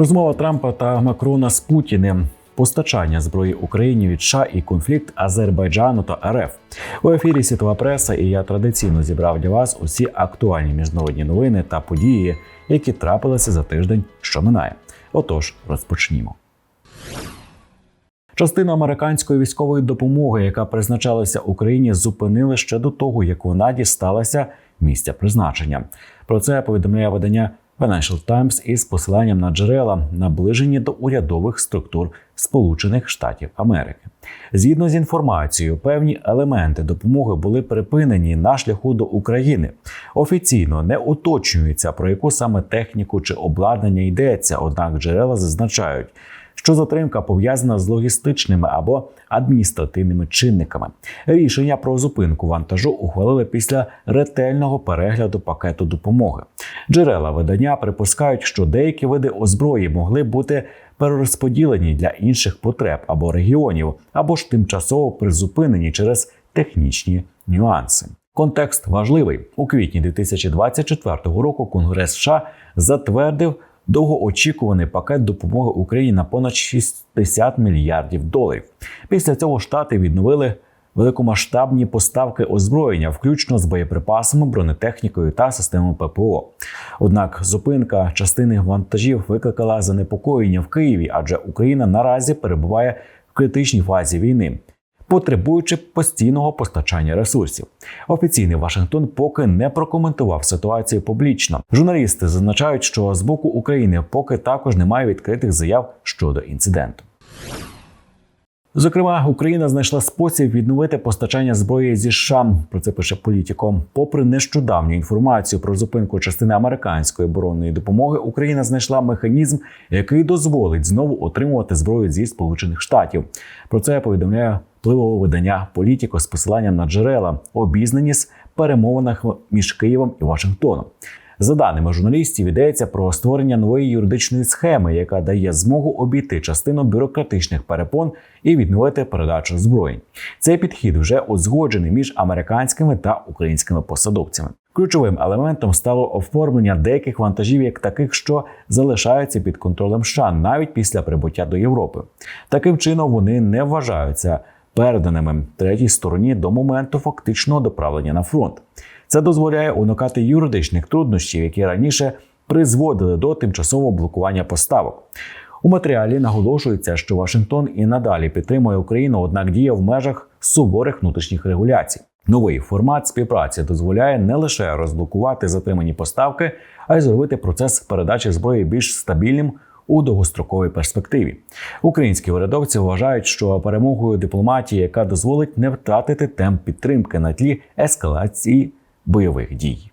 Розмова Трампа та Макрона з Путіним. Постачання зброї Україні від США і конфлікт Азербайджану та РФ у ефірі Світова преса. І я традиційно зібрав для вас усі актуальні міжнародні новини та події, які трапилися за тиждень, що минає. Отож, розпочнімо. Частину американської військової допомоги, яка призначалася Україні, зупинили ще до того, як вона дісталася місця призначення. Про це повідомляє видання Financial Times із посиланням на джерела, наближені до урядових структур Сполучених Штатів Америки. Згідно з інформацією, певні елементи допомоги були припинені на шляху до України. Офіційно не уточнюється про яку саме техніку чи обладнання йдеться однак джерела зазначають що затримка пов'язана з логістичними або адміністративними чинниками. Рішення про зупинку вантажу ухвалили після ретельного перегляду пакету допомоги. Джерела видання припускають, що деякі види озброї могли бути перерозподілені для інших потреб або регіонів, або ж тимчасово призупинені через технічні нюанси. Контекст важливий у квітні 2024 року. Конгрес США затвердив довгоочікуваний пакет допомоги Україні на понад 60 мільярдів доларів. Після цього штати відновили великомасштабні поставки озброєння, включно з боєприпасами, бронетехнікою та системами ППО. Однак зупинка частини вантажів викликала занепокоєння в Києві, адже Україна наразі перебуває в критичній фазі війни потребуючи постійного постачання ресурсів. Офіційний Вашингтон поки не прокоментував ситуацію публічно. Журналісти зазначають, що з боку України поки також немає відкритих заяв щодо інциденту. Зокрема, Україна знайшла спосіб відновити постачання зброї зі США. Про це пише політиком. Попри нещодавню інформацію про зупинку частини американської оборонної допомоги, Україна знайшла механізм, який дозволить знову отримувати зброю зі Сполучених Штатів. Про це повідомляє впливове видання Політіко з посиланням на джерела, обізнані з перемовинах між Києвом і Вашингтоном. За даними журналістів, йдеться про створення нової юридичної схеми, яка дає змогу обійти частину бюрократичних перепон і відновити передачу зброї. Цей підхід вже узгоджений між американськими та українськими посадовцями. Ключовим елементом стало оформлення деяких вантажів, як таких, що залишаються під контролем США навіть після прибуття до Європи. Таким чином вони не вважаються переданими третій стороні до моменту фактичного доправлення на фронт. Це дозволяє уникати юридичних труднощів, які раніше призводили до тимчасового блокування поставок. У матеріалі наголошується, що Вашингтон і надалі підтримує Україну, однак діє в межах суворих внутрішніх регуляцій. Новий формат співпраці дозволяє не лише розблокувати затримані поставки, а й зробити процес передачі зброї більш стабільним у довгостроковій перспективі. Українські урядовці вважають, що перемогою дипломатії, яка дозволить не втратити темп підтримки на тлі ескалації бойових дій.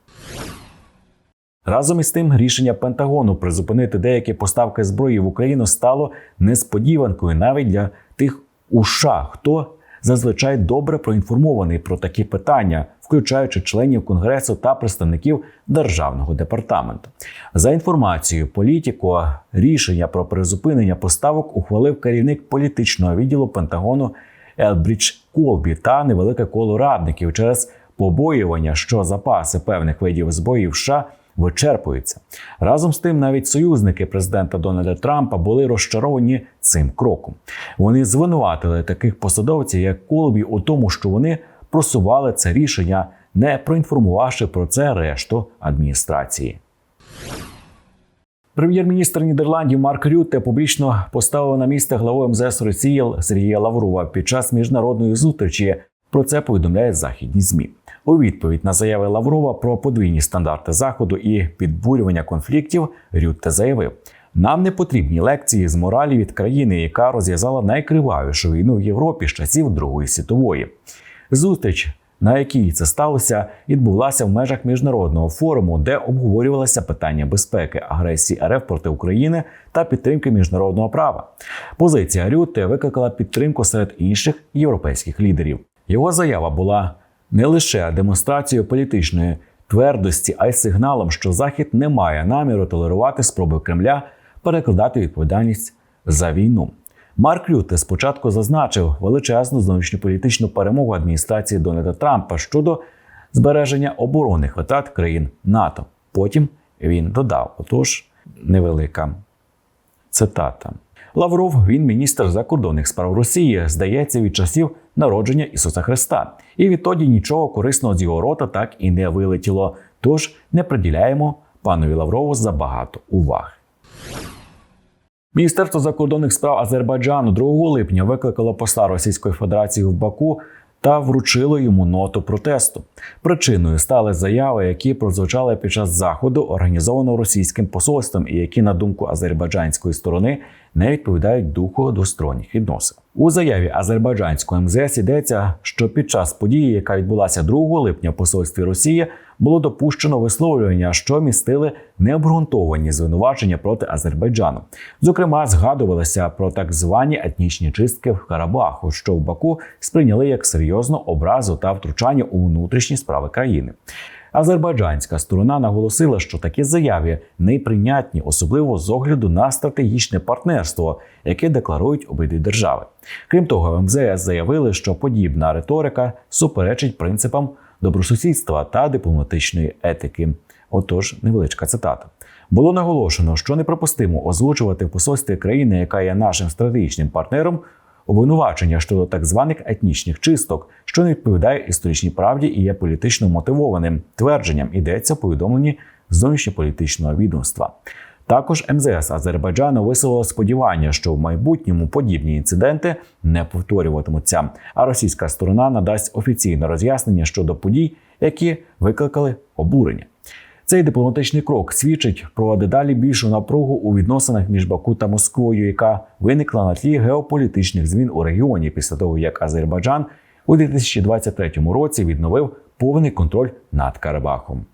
Разом із тим, рішення Пентагону призупинити деякі поставки зброї в Україну стало несподіванкою навіть для тих у США, хто зазвичай добре проінформований про такі питання, включаючи членів конгресу та представників державного департаменту. За інформацією політіко, рішення про призупинення поставок ухвалив керівник політичного відділу Пентагону Елбрідж Колбі та невелике коло радників через побоювання, що запаси певних видів зброї в США вичерпуються. Разом з тим, навіть союзники президента Дональда Трампа були розчаровані цим кроком. Вони звинуватили таких посадовців, як Колбі, у тому, що вони просували це рішення, не проінформувавши про це решту адміністрації. Прем'єр-міністр Нідерландів Марк Рютте публічно поставив на місце главу МЗС Росії Сергія Лаврова під час міжнародної зустрічі. Про це повідомляють західні змі. У відповідь на заяви Лаврова про подвійні стандарти заходу і підбурювання конфліктів Рютте заявив: нам не потрібні лекції з моралі від країни, яка розв'язала найкривавішу війну в Європі з часів Другої світової. Зустріч, на якій це сталося, відбулася в межах міжнародного форуму, де обговорювалося питання безпеки, агресії РФ проти України та підтримки міжнародного права. Позиція Рютте викликала підтримку серед інших європейських лідерів. Його заява була не лише демонстрацією політичної твердості, а й сигналом, що Захід не має наміру толерувати спроби Кремля перекладати відповідальність за війну. Марк Рюте спочатку зазначив величезну зовнішньополітичну перемогу адміністрації Дональда Трампа щодо збереження оборонних витрат країн НАТО. Потім він додав: отож, невелика Цитата. Лавров, він міністр закордонних справ Росії, здається, від часів народження Ісуса Христа, і відтоді нічого корисного з його рота так і не вилетіло. Тож не приділяємо панові Лаврову забагато уваги. Міністерство закордонних справ Азербайджану 2 липня викликало посла Російської Федерації в Баку та вручило йому ноту протесту. Причиною стали заяви, які прозвучали під час заходу, організованого російським посольством, і які, на думку азербайджанської сторони, не відповідають духу двосторонніх відносин. У заяві азербайджанського МЗС йдеться, що під час події, яка відбулася 2 липня в посольстві Росії, було допущено висловлювання, що містили необґрунтовані звинувачення проти Азербайджану. Зокрема, згадувалося про так звані етнічні чистки в Карабаху, що в Баку сприйняли як серйозну образу та втручання у внутрішні справи країни. Азербайджанська сторона наголосила, що такі заяви неприйнятні, особливо з огляду на стратегічне партнерство, яке декларують обидві держави. Крім того, МЗС заявили, що подібна риторика суперечить принципам добросусідства та дипломатичної етики. Отож, невеличка цитата. Було наголошено, що неприпустимо озвучувати в посольстві країни, яка є нашим стратегічним партнером, обвинувачення щодо так званих етнічних чисток, що не відповідає історичній правді і є політично мотивованим твердженням, йдеться в повідомленні зовнішньополітичного відомства. Також МЗС Азербайджану висловило сподівання, що в майбутньому подібні інциденти не повторюватимуться, а російська сторона надасть офіційне роз'яснення щодо подій, які викликали обурення. Цей дипломатичний крок свідчить про дедалі більшу напругу у відносинах між Баку та Москвою, яка виникла на тлі геополітичних змін у регіоні після того, як Азербайджан у 2023 році відновив повний контроль над Карабахом.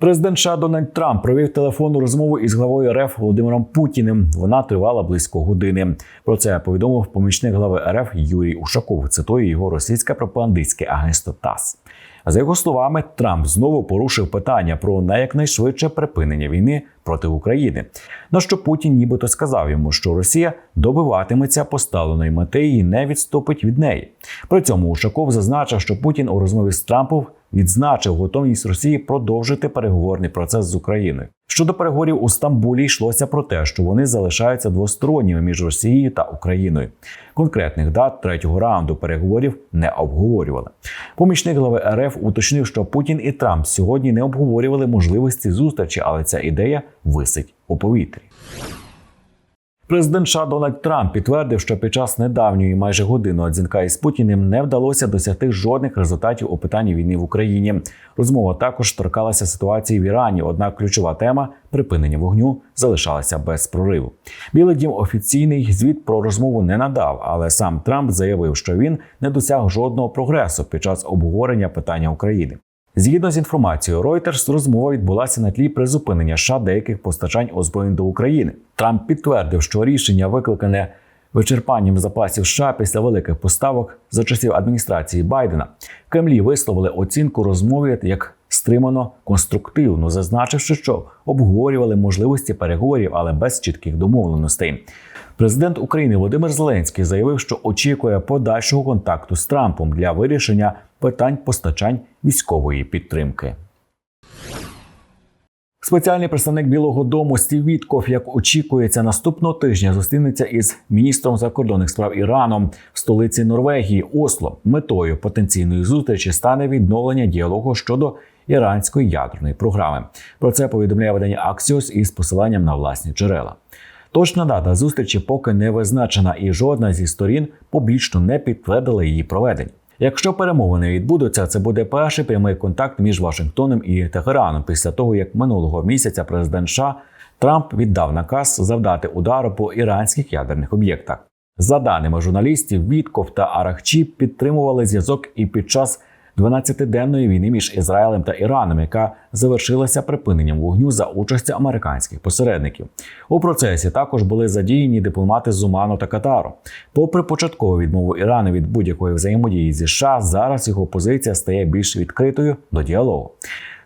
Президент США Дональд Трамп провів телефонну розмову із главою РФ Володимиром Путіним. Вона тривала близько години. Про це повідомив помічник глави РФ Юрій Ушаков. Цитує його російське пропагандистське агентство ТАСС. За його словами, Трамп знову порушив питання про найякнайшвидше припинення війни проти України. На що Путін нібито сказав йому, що Росія добиватиметься поставленої мети і не відступить від неї. При цьому Ушаков зазначив, що Путін у розмові з Трампом відзначив готовність Росії продовжити переговорний процес з Україною. Щодо переговорів у Стамбулі йшлося про те, що вони залишаються двосторонніми між Росією та Україною. Конкретних дат третього раунду переговорів не обговорювали. Помічник глави РФ уточнив, що Путін і Трамп сьогодні не обговорювали можливості зустрічі, але ця ідея висить у повітрі. Президент США Дональд Трамп підтвердив, що під час недавньої майже годинного дзвінка із Путіним не вдалося досягти жодних результатів у питанні війни в Україні. Розмова також торкалася ситуації в Ірані. Однак ключова тема припинення вогню залишалася без прориву. Білий дім офіційний звіт про розмову не надав, але сам Трамп заявив, що він не досяг жодного прогресу під час обговорення питання України. Згідно з інформацією Reuters, розмова відбулася на тлі призупинення США деяких постачань озброєнь до України. Трамп підтвердив, що рішення викликане вичерпанням запасів США після великих поставок за часів адміністрації Байдена. Кремлі висловили оцінку розмові як стримано конструктивно, зазначивши, що обговорювали можливості переговорів, але без чітких домовленостей. Президент України Володимир Зеленський заявив, що очікує подальшого контакту з Трампом для вирішення питань постачань військової підтримки. Спеціальний представник Білого Дому Стів Вітков, як очікується, наступного тижня зустрінеться із міністром закордонних справ Іраном в столиці Норвегії Осло. Метою потенційної зустрічі стане відновлення діалогу щодо іранської ядерної програми. Про це повідомляє видання Axios із посиланням на власні джерела. Точна дата зустрічі поки не визначена, і жодна зі сторін публічно не підтвердила її проведення. Якщо перемовини відбудуться, це буде перший прямий контакт між Вашингтоном і Тегераном після того, як минулого місяця президент США Трамп віддав наказ завдати удару по іранських ядерних об'єктах. За даними журналістів, Вітков та Арахчі підтримували зв'язок і під час 12-денної війни між Ізраїлем та Іраном, яка завершилася припиненням вогню за участі американських посередників. У процесі також були задіяні дипломати з Уману та Катару. Попри початкову відмову Ірану від будь-якої взаємодії зі США, зараз його позиція стає більш відкритою до діалогу.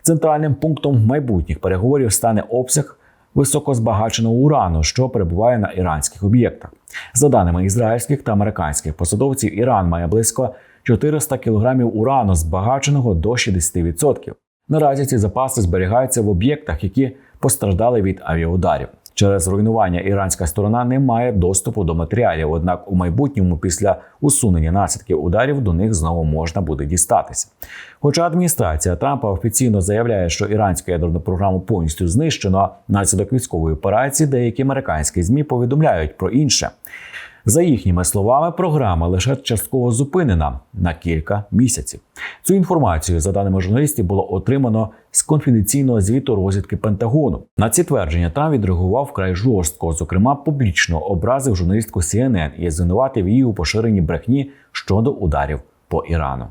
Центральним пунктом майбутніх переговорів стане обсяг. Високозбагаченого урану, що перебуває на іранських об'єктах, за даними ізраїльських та американських посадовців, Іран має близько 400 кілограмів урану, збагаченого до 60%. Наразі ці запаси зберігаються в об'єктах, які постраждали від авіаударів. Через руйнування іранська сторона не має доступу до матеріалів. Однак у майбутньому, після усунення наслідків ударів, до них знову можна буде дістатися. Хоча адміністрація Трампа офіційно заявляє, що іранську ядерну програму повністю знищено наслідок військової операції, деякі американські змі повідомляють про інше. За їхніми словами, програма лише частково зупинена на кілька місяців. Цю інформацію, за даними журналістів, було отримано з конфіденційного звіту розвідки Пентагону. На ці твердження Трамп відреагував вкрай жорстко. Зокрема, публічно образив журналістку CNN і звинуватив її у поширенні брехні щодо ударів по Ірану.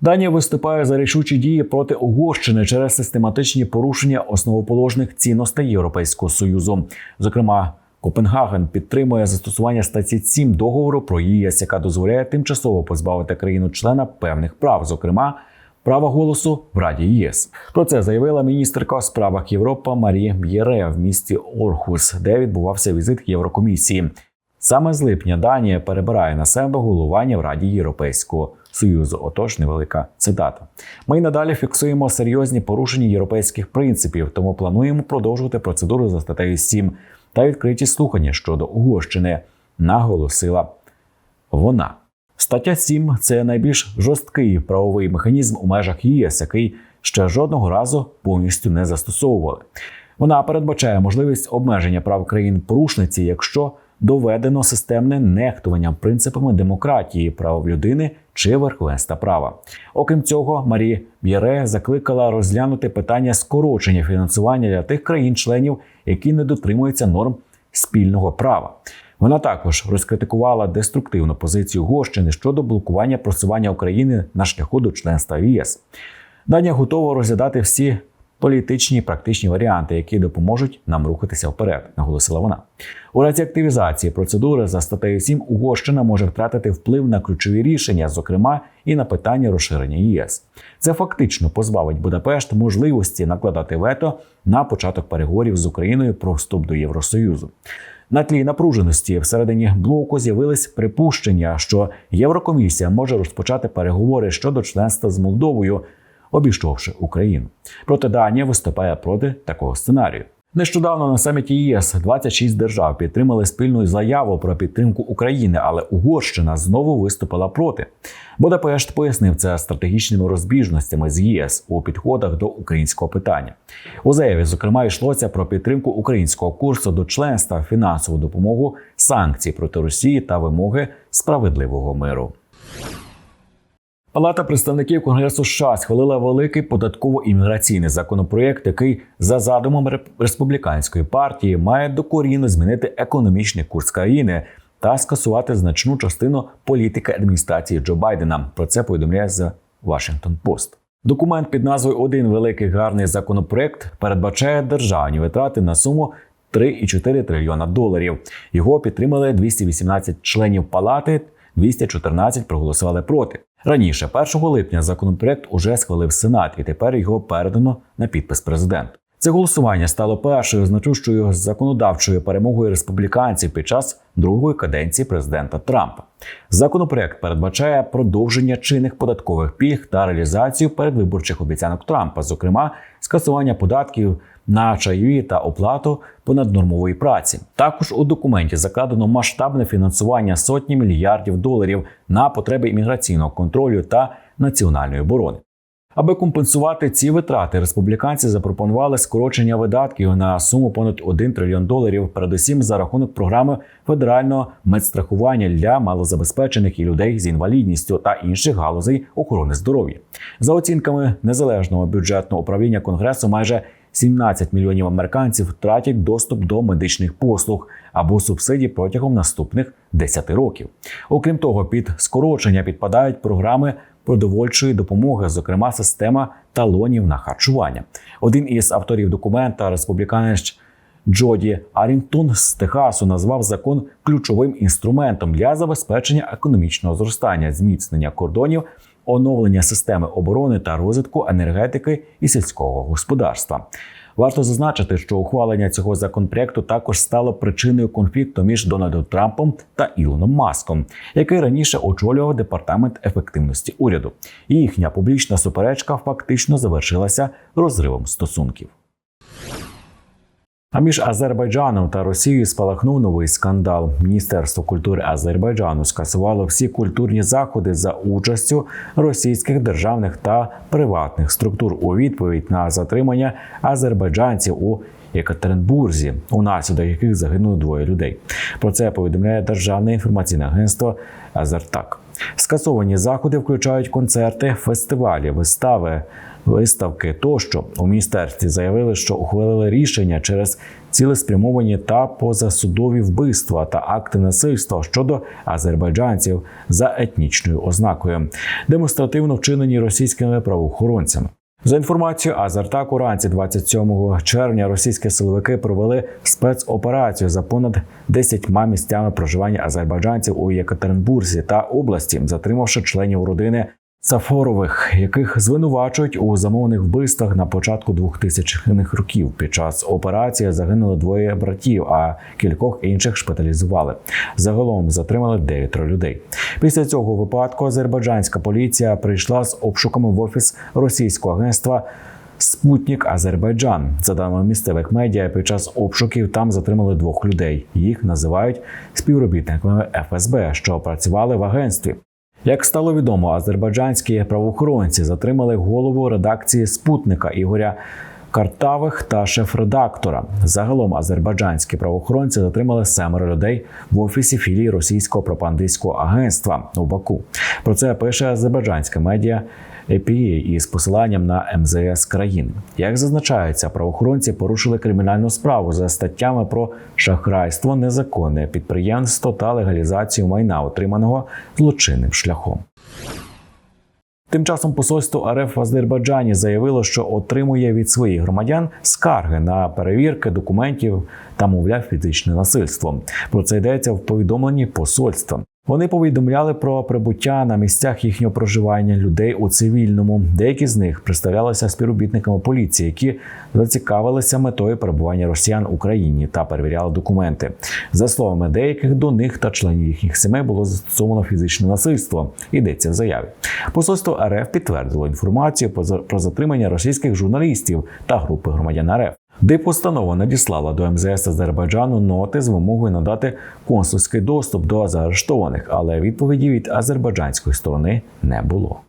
Данія виступає за рішучі дії проти Угорщини через систематичні порушення основоположних цінностей Європейського союзу. Зокрема, Копенгаген підтримує застосування статті 7 договору про ЄС, яка дозволяє тимчасово позбавити країну-члена певних прав, зокрема права голосу в Раді ЄС. Про це заявила міністерка у справах Європи Марія Б'єре в місті Орхус, де відбувався візит Єврокомісії. Саме з липня Данія перебирає на себе головування в Раді Європейського Союзу. Отож, невелика цитата. Ми й надалі фіксуємо серйозні порушення європейських принципів, тому плануємо продовжувати процедуру за статтею 7 та відкриті слухання щодо Угорщини, наголосила вона. Стаття 7 – це найбільш жорсткий правовий механізм у межах ЄС, який ще жодного разу повністю не застосовували. Вона передбачає можливість обмеження прав країн-порушниці, якщо доведено системне нехтування принципами демократії, прав людини чи верховенства права. Окрім цього, Марі Б'єре закликала розглянути питання скорочення фінансування для тих країн-членів, які не дотримуються норм спільного права. Вона також розкритикувала деструктивну позицію Угорщини щодо блокування просування України на шляху до членства в ЄС. Данія готова розглядати всі політичні і практичні варіанти, які допоможуть нам рухатися вперед, наголосила вона. У разі активізації процедури за статтею 7 Угорщина може втратити вплив на ключові рішення, зокрема і на питання розширення ЄС. Це фактично позбавить Будапешт можливості накладати вето на початок переговорів з Україною про вступ до Євросоюзу. На тлі напруженості всередині блоку з'явились припущення, що Єврокомісія може розпочати переговори щодо членства з Молдовою, обійшовши Україну. Проте Данія виступає проти такого сценарію. Нещодавно на саміті ЄС 26 держав підтримали спільну заяву про підтримку України, але Угорщина знову виступила проти. Будапешт пояснив це стратегічними розбіжностями з ЄС у підходах до українського питання. У заяві, зокрема, йшлося про підтримку українського курсу до членства, фінансову допомогу, санкцій проти Росії та вимоги справедливого миру. Палата представників Конгресу США схвалила великий податково-імміграційний законопроєкт, який за задумом республіканської партії має докорінно змінити економічний курс країни та скасувати значну частину політики адміністрації Джо Байдена. Про це повідомляє The Washington Post. Документ під назвою Один великий гарний законопроект передбачає державні витрати на суму 3,4 трильйона доларів. Його підтримали 218 членів палати, 214 проголосували проти. Раніше, 1 липня, законопроект уже схвалив Сенат, і тепер його передано на підпис президенту. Це голосування стало першою значущою законодавчою перемогою республіканців під час другої каденції президента Трампа. Законопроект передбачає продовження чинних податкових пільг та реалізацію передвиборчих обіцянок Трампа, зокрема скасування податків на чайові та оплату понаднормової праці. Також у документі закладено масштабне фінансування сотні мільярдів доларів на потреби імміграційного контролю та національної оборони. Аби компенсувати ці витрати, республіканці запропонували скорочення видатків на суму понад 1 трильйон доларів, передусім за рахунок програми федерального медстрахування для малозабезпечених і людей з інвалідністю та інших галузей охорони здоров'я. За оцінками незалежного бюджетного управління конгресу, майже 17 мільйонів американців втратять доступ до медичних послуг або субсидій протягом наступних 10 років. Окрім того, під скорочення підпадають програми продовольчої допомоги, зокрема система талонів на харчування. Один із авторів документа, республіканець Джоді Арінгтон з Техасу, назвав закон ключовим інструментом для забезпечення економічного зростання, зміцнення кордонів. Оновлення системи оборони та розвитку енергетики і сільського господарства варто зазначити, що ухвалення цього законопроекту також стало причиною конфлікту між Дональдом Трампом та Ілоном Маском, який раніше очолював департамент ефективності уряду. І їхня публічна суперечка фактично завершилася розривом стосунків. А між Азербайджаном та Росією спалахнув новий скандал. Міністерство культури Азербайджану скасувало всі культурні заходи за участю російських державних та приватних структур у відповідь на затримання азербайджанців у Єкатеринбурзі, унаслідок яких загинуло двоє людей. Про це повідомляє Державне інформаційне агентство Азертак. Скасовані заходи включають концерти, фестивалі, вистави, виставки тощо. У міністерстві заявили, що ухвалили рішення через цілеспрямовані та позасудові вбивства та акти насильства щодо азербайджанців за етнічною ознакою, демонстративно вчинені російськими правоохоронцями. За інформацією Азартак, уранці 27 червня російські силовики провели спецоперацію за понад 10 місцями проживання азербайджанців у Єкатеринбурзі та області, затримавши членів родини Сафорових, яких звинувачують у замовних вбивствах на початку 2000-х років. Під час операції загинули двоє братів, а кількох інших шпиталізували. Загалом затримали дев'ятеро людей. Після цього випадку азербайджанська поліція прийшла з обшуками в офіс російського агентства. Спутник Азербайджан за даними місцевих медіа, під час обшуків там затримали двох людей. Їх називають співробітниками ФСБ, що працювали в агентстві. Як стало відомо, азербайджанські правоохоронці затримали голову редакції Спутника Ігоря Картавих та шеф-редактора. Загалом азербайджанські правоохоронці затримали семеро людей в офісі філії російського пропагандистського агентства у Баку. Про це пише азербайджанська медіа. EPA із посиланням на МЗС країн. Як зазначається, правоохоронці порушили кримінальну справу за статтями про шахрайство, незаконне підприємство та легалізацію майна, отриманого злочинним шляхом. Тим часом посольство РФ в Азербайджані заявило, що отримує від своїх громадян скарги на перевірки документів та, мовляв, фізичне насильство. Про це йдеться в повідомленні посольства. Вони повідомляли про прибуття на місцях їхнього проживання людей у цивільному. Деякі з них представлялися співробітниками поліції, які зацікавилися метою перебування росіян в Україні та перевіряли документи. За словами деяких до них та членів їхніх сімей було застосовано фізичне насильство. Йдеться в заяві. Посольство РФ підтвердило інформацію про затримання російських журналістів та групи громадян РФ. Дипустанова надіслала до МЗС Азербайджану ноти з вимогою надати консульський доступ до заарештованих, але відповіді від азербайджанської сторони не було.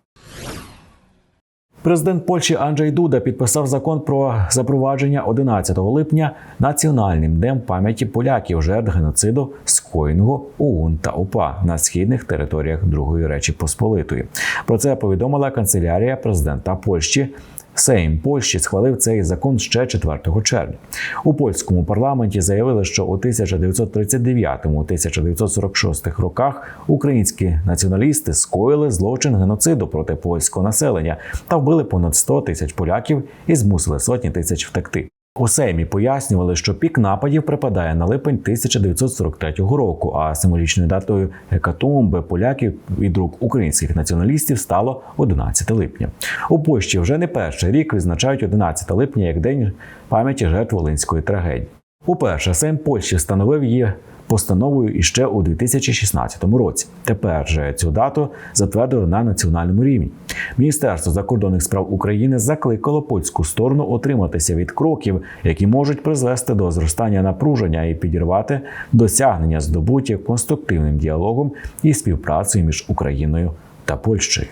Президент Польщі Анджей Дуда підписав закон про запровадження 11 липня національним днем пам'яті поляків жертв геноциду скоєного ОУН та УПА на східних територіях Другої Речі Посполитої. Про це повідомила канцелярія президента Польщі. Сейм Польщі схвалив цей закон ще 4 червня. У польському парламенті заявили, що у 1939-1946 роках українські націоналісти скоїли злочин геноциду проти польського населення та вбили понад 100 тисяч поляків і змусили сотні тисяч втекти. У Сеймі пояснювали, що пік нападів припадає на липень 1943 року, а символічною датою гекатомби поляків від рук українських націоналістів стало 11 липня. У Польщі вже не перший рік відзначають 11 липня як день пам'яті жертв Волинської трагедії. Уперше Сейм Польщі встановив її постановою іще у 2016 році. Тепер же цю дату затвердили на національному рівні. Міністерство закордонних справ України закликало польську сторону отриматися від кроків, які можуть призвести до зростання напруження і підірвати досягнення здобуті конструктивним діалогом і співпрацею між Україною та Польщею.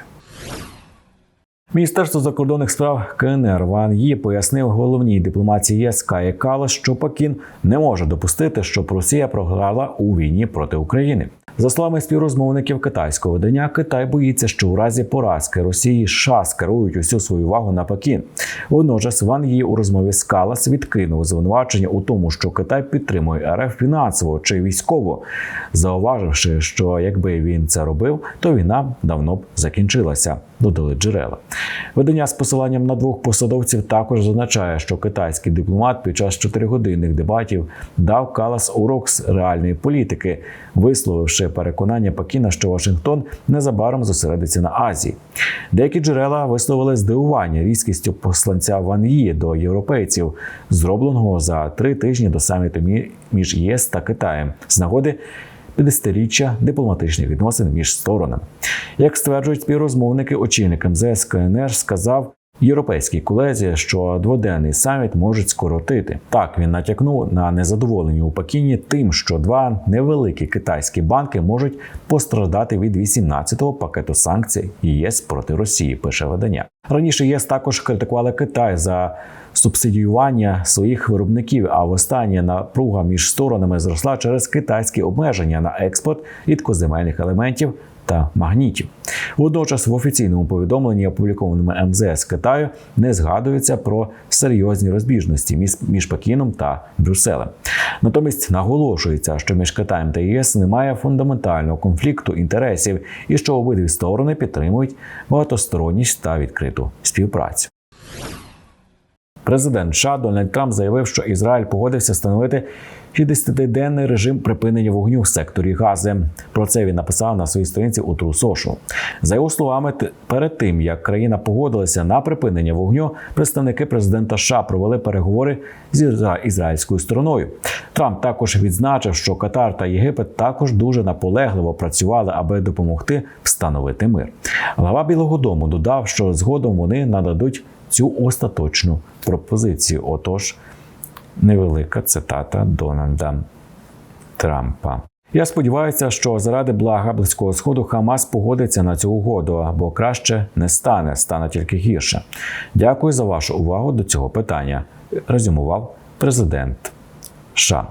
Міністерство закордонних справ КНР Ван Ї пояснив головній дипломації ЄС Каї Калас, що Пекін не може допустити, щоб Росія програла у війні проти України. За словами співрозмовників китайського видання, Китай боїться, що у разі поразки Росії США скерують усю свою увагу на Пекін. Водночас Ван Ї у розмові з Калас відкинув звинувачення у тому, що Китай підтримує РФ фінансово чи військово, зауваживши, що якби він це робив, то війна давно б закінчилася. Додали джерела. Видання з посиланням на двох посадовців також зазначає, що китайський дипломат під час чотиригодинних дебатів дав Калас урок з реальної політики, висловивши переконання Пекіна, що Вашингтон незабаром зосередиться на Азії. Деякі джерела висловили здивування різкістю посланця Ван Ї до європейців, зробленого за три тижні до саміту між ЄС та Китаєм з нагоди 50-річчя дипломатичних відносин між сторонами. Як стверджують співрозмовники, очільник МЗС КНР сказав, Європейській колезі, що дводенний саміт можуть скоротити. Так він натякнув на незадоволення у Пекіні тим, що два невеликі китайські банки можуть постраждати від 18-го пакету санкцій ЄС проти Росії. Пише видання. Раніше ЄС також критикували Китай за субсидіювання своїх виробників. А востаннє напруга між сторонами зросла через китайські обмеження на експорт рідкоземельних елементів та магнітів. Водночас в офіційному повідомленні, опублікованому МЗС Китаю, не згадується про серйозні розбіжності між, між Пекіном та Брюсселем. Натомість наголошується, що між Китаєм та ЄС немає фундаментального конфлікту інтересів і що обидві сторони підтримують багатосторонність та відкриту співпрацю. Президент США Дональд Трамп заявив, що Ізраїль погодився встановити 60-денний режим припинення вогню в секторі Гази. Про це він написав на своїй сторінці у Social. За його словами, перед тим як країна погодилася на припинення вогню, представники президента США провели переговори з ізраїльською стороною. Трамп також відзначив, що Катар та Єгипет також дуже наполегливо працювали, аби допомогти встановити мир. Глава Білого Дому додав, що згодом вони нададуть цю остаточну пропозицію. Отож, невелика цитата Дональда Трампа. Я сподіваюся, що заради блага близького сходу Хамас погодиться на цю угоду, або краще не стане, стане тільки гірше. Дякую за вашу увагу до цього питання. Резюмував президент США.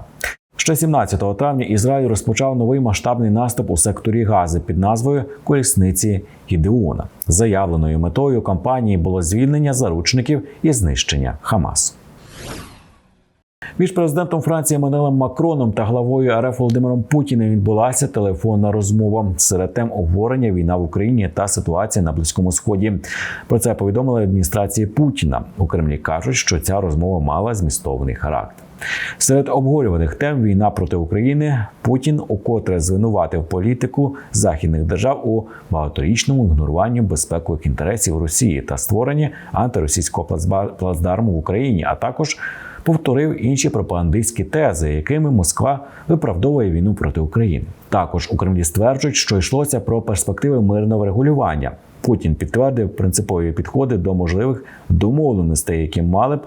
Ще 17 травня Ізраїль розпочав новий масштабний наступ у секторі Гази під назвою Колісниці Гідеона. Заявленою метою кампанії було звільнення заручників і знищення Хамас. Між президентом Франції Еммануелем Макроном та главою РФ Володимиром Путіним відбулася телефонна розмова серед тем обговорення війна в Україні та ситуація на близькому сході. Про це повідомили адміністрації Путіна. У Кремлі кажуть, що ця розмова мала змістовний характер. Серед обговорюваних тем війна проти України Путін укотре звинуватив політику західних держав у багаторічному ігноруванні безпекових інтересів Росії та створенні антиросійського плацдарму в Україні, а також повторив інші пропагандистські тези, якими Москва виправдовує війну проти України. Також у Кремлі стверджують, що йшлося про перспективи мирного врегулювання. Путін підтвердив принципові підходи до можливих домовленостей, які мали б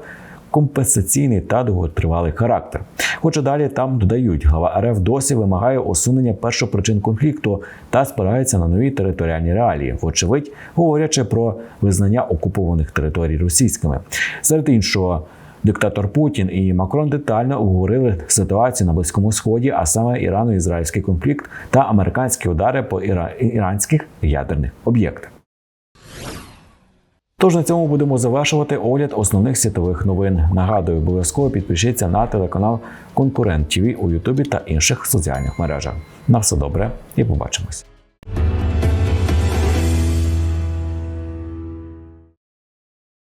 компенсаційний та довготривалий характер. Хоча далі там додають, глава РФ досі вимагає усунення першопричин конфлікту та спирається на нові територіальні реалії, вочевидь, говорячи про визнання окупованих територій російськими. Серед іншого. Диктатор Путін і Макрон детально обговорили ситуацію на Близькому Сході, а саме ірано-ізраїльський конфлікт та американські удари по іра- іранських ядерних об'єктах. Тож на цьому будемо завершувати огляд основних світових новин. Нагадую, обов'язково підпишіться на телеканал Конкурент ТВ у Ютубі та інших соціальних мережах. На все добре і побачимось.